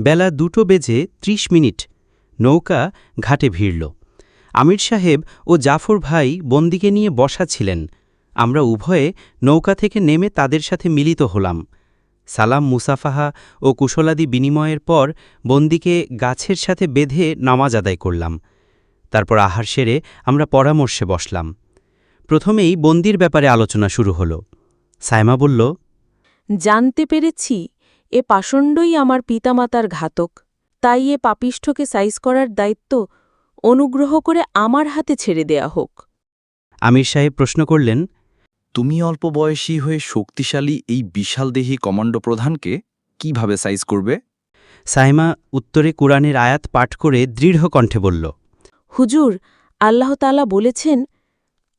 বেলা দুটো বেজে ত্রিশ মিনিট। নৌকা ঘাটে ভিড়ল। আমির সাহেব ও জাফর ভাই বন্দিকে নিয়ে বসা ছিলেন। আমরা উভয়ে নৌকা থেকে নেমে তাদের সাথে মিলিত হলাম। সালাম মুসাফাহা ও কুশলাদি বিনিময়ের পর বন্দিকে গাছের সাথে বেঁধে নামাজ আদায় করলাম। তারপর আহার সেরে আমরা পরামর্শে বসলাম। প্রথমেই বন্দির ব্যাপারে আলোচনা শুরু হলো। সাইমা বলল, জানতে পেরেছি। এ পাষণ্ডই আমার পিতামাতার ঘাতক। তাই এ পাপিষ্ঠকে সাইজ করার দায়িত্ব অনুগ্রহ করে আমার হাতে ছেড়ে দেয়া হোক। আমির সাহেব প্রশ্ন করলেন তুমি অল্প বয়সী হয়ে শক্তিশালী এই বিশালদেহী কমান্ডো প্রধানকে কীভাবে সাইজ করবে? সাইমা উত্তরে কুরআনের আয়াত পাঠ করে দৃঢ় কণ্ঠে বলল হুজুর আল্লাহ তালা বলেছেন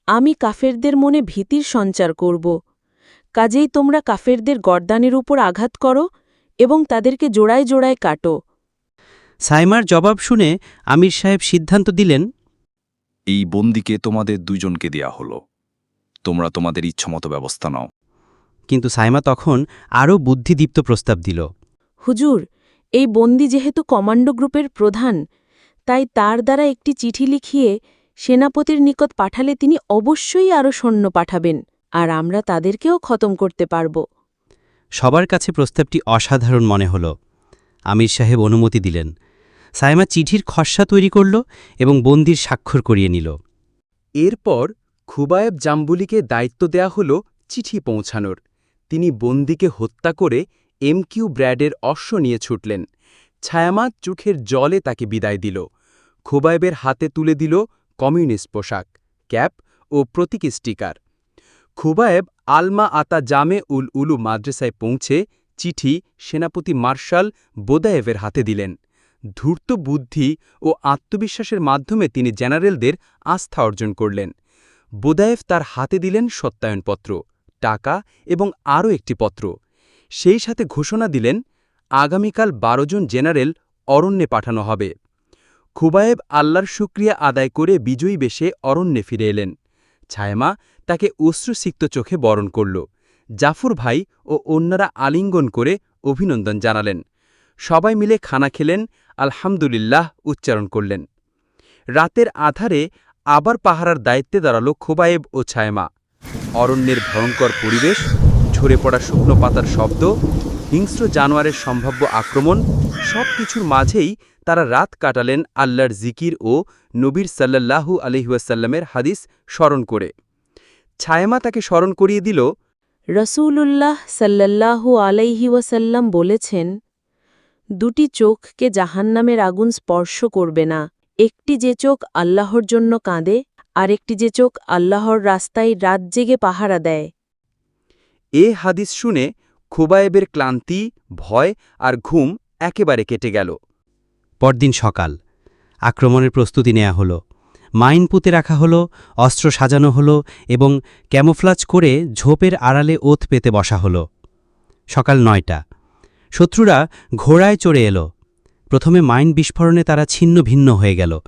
আমি কাফেরদের মনে ভীতির সঞ্চার করব। কাজেই তোমরা কাফেরদের গর্দানের উপর আঘাত করো এবং তাদেরকে জোড়ায় জোড়ায় কাটো। সাইমার জবাব শুনে আমির সাহেব সিদ্ধান্ত দিলেন এই বন্দিকে তোমাদের দুজনকে দেয়া হলো। তোমরা তোমাদের ইচ্ছামতো ব্যবস্থা নাও। কিন্তু সাইমা তখন আরও বুদ্ধিদীপ্ত প্রস্তাব দিল। হুজুর এই বন্দি যেহেতু কমান্ডো গ্রুপের প্রধান তাই তার দ্বারা একটি চিঠি লিখিয়ে সেনাপতির নিকট পাঠালে তিনি অবশ্যই আরও সৈন্য পাঠাবেন আর আমরা তাদেরকেও খতম করতে পারব। সবার কাছে প্রস্তাবটি অসাধারণ মনে হল। আমির সাহেব অনুমতি দিলেন। সাইমা চিঠির খসড়া তৈরি করল এবং বন্দির স্বাক্ষর করিয়ে নিল। এরপর খুবায়েব জাম্বুলিকে দায়িত্ব দেয়া হল চিঠি পৌঁছানোর। তিনি বন্দিকে হত্যা করে এমকিউ ব্র্যাডের অশ্ব নিয়ে ছুটলেন। ছায়ামাত চোখের জলে তাকে বিদায় দিল। খুবায়েবের হাতে তুলে দিল কমিউনিস্ট পোশাক, ক্যাপ ও প্রতীকী স্টিকার। খুবায়েব আলমা আতা জামে উল উলু মাদ্রাসায় পৌঁছে চিঠি সেনাপতি মার্শাল বোদায়েভের হাতে দিলেন। ধূর্ত বুদ্ধি ও আত্মবিশ্বাসের মাধ্যমে তিনি জেনারেলদের আস্থা অর্জন করলেন। বোদায়েভ তার হাতে দিলেন সত্যায়নপত্র, টাকা এবং আরও একটি পত্র। সেই সাথে ঘোষণা দিলেন, আগামীকাল বারো জন জেনারেল অরণ্যে পাঠানো হবে। খুবায়েব আল্লাহর শুক্রিয়া আদায় করে বিজয়ী বেশে অরণ্যে ফিরে এলেন। ছায়মা তাকে অশ্রুসিক্ত চোখে বরণ করল। জাফর ভাই ও অন্যরা আলিঙ্গন করে অভিনন্দন জানালেন। সবাই মিলে খানা খেলেন, আলহামদুলিল্লাহ উচ্চারণ করলেন। রাতের আধারে আবার পাহারার দায়িত্বে দাঁড়াল খোবায়েব ও ছায়মা। অরণ্যের ভয়ঙ্কর পরিবেশ, ঝরে পড়া শুকনো পাতার শব্দ হিংস্র জানোয়ারের সম্ভাব্য আক্রমণ সব কিছুর মাঝেই তারা রাত কাটালেন আল্লাহর জিকির ও নবীর সাল্লাল্লাহু আলহিউসাল্লামের হাদিস স্মরণ করে। ছায়ামা তাকে স্মরণ করিয়ে দিল রসূলুল্লাহ সাল্লাল্লাহু আলাইহি ওয়াসাল্লাম বলেছেন দুটি চোখকে জাহান্নামের আগুন স্পর্শ করবে না। একটি যে চোখ আল্লাহর জন্য কাঁদে আর একটি যে চোখ আল্লাহর রাস্তায় রাত জেগে পাহারা দেয়। এ হাদিস শুনে খুবায়েবের ক্লান্তি, ভয় আর ঘুম একেবারে কেটে গেল। পরদিন সকাল। আক্রমণের প্রস্তুতি নেওয়া হলো। মাইন পুঁতে রাখা হলো, অস্ত্র সাজানো হলো এবং ক্যামোফ্লাজ করে ঝোপের আড়ালে ওত পেতে বসা হলো। সকাল নয়টা। শত্রুরা ঘোড়ায় চড়ে এলো। প্রথমে মাইন বিস্ফোরণে তারা ছিন্ন ভিন্ন হয়ে গেল।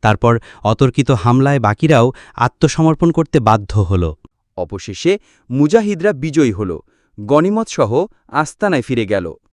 তারপর অতর্কিত হামলায় বাকিরাও আত্মসমর্পণ করতে বাধ্য হল। অবশেষে মুজাহিদরা বিজয়ী হল। গনিমতসহ আস্তানায় ফিরে গেল।